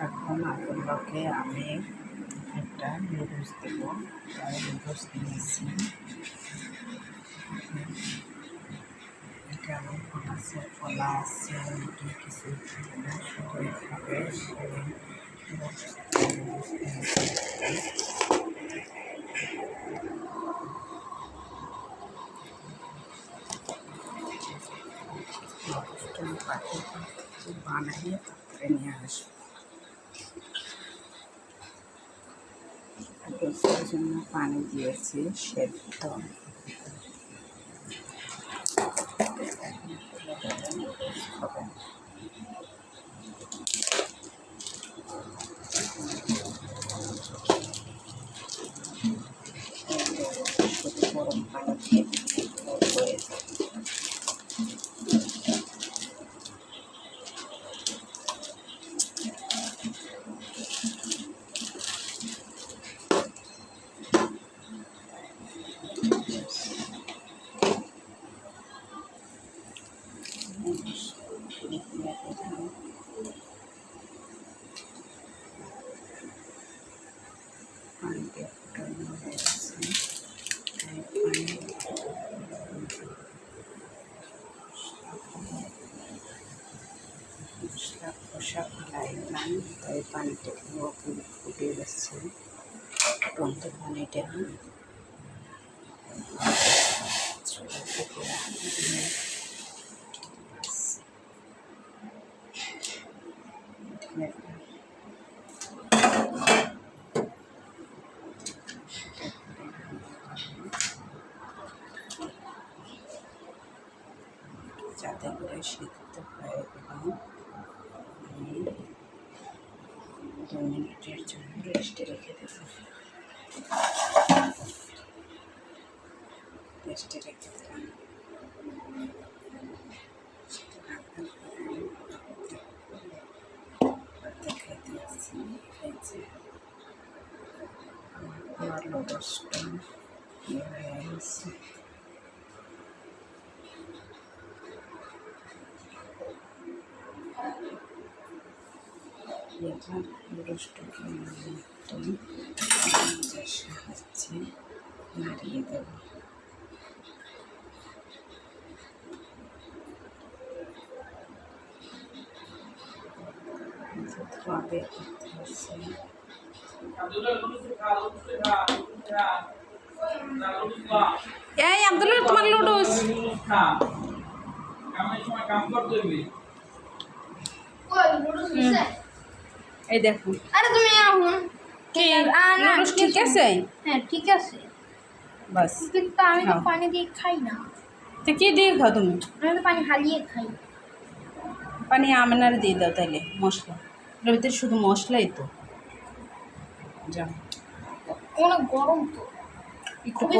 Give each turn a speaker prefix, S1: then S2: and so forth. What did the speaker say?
S1: এখন আপনাকে আমি একটা নুডলস দেবো। তাই নুডলস নিয়েছি কেমন আছে কলা আছে রুটি কিছু সবাই খাবে পাখি বানিয়ে তারপরে নিয়ে আসব নুডলসের জন্য পানি দিয়েছি সেদ্ধ। গরম পানি মশলা কষা ফেলাইলাম তাই পানিটা পুরোপুরি ফুটে গেছে টন্ত পানিটা চুলাতে করে দিয়ে যাতে করে সিদ্ধ হয় আমি দু মিনিটের জন্য রেস্টে রেখে দেব রেস্টে রেখে দিলাম। আমার লোডসটা ইয়ে হয়ে গেছে এবার রোস্টকে একদম চামচের সাহায্যে নাড়িয়ে দেব ধোয়াবে করতে হচ্ছে
S2: এই আব্দুল্লাহ তোমার লুডুস এই দেখো।
S3: আরে তুমি এখন
S2: কি? লুডুস ঠিক আছে?
S3: হ্যাঁ ঠিক আছে।
S2: বাস।
S3: কিন্তু আমি তো পানি দিয়ে খাই না।
S2: তো কি দিয়ে খাও তুমি?
S3: আমি তো পানি হালিয়ে খাই।
S2: পানি আমনার দিয়ে দাও তাহলে মশলা। এটার ভিতরে শুধু মশলাই তো। যাও
S3: অনেক গরম তো। খুবই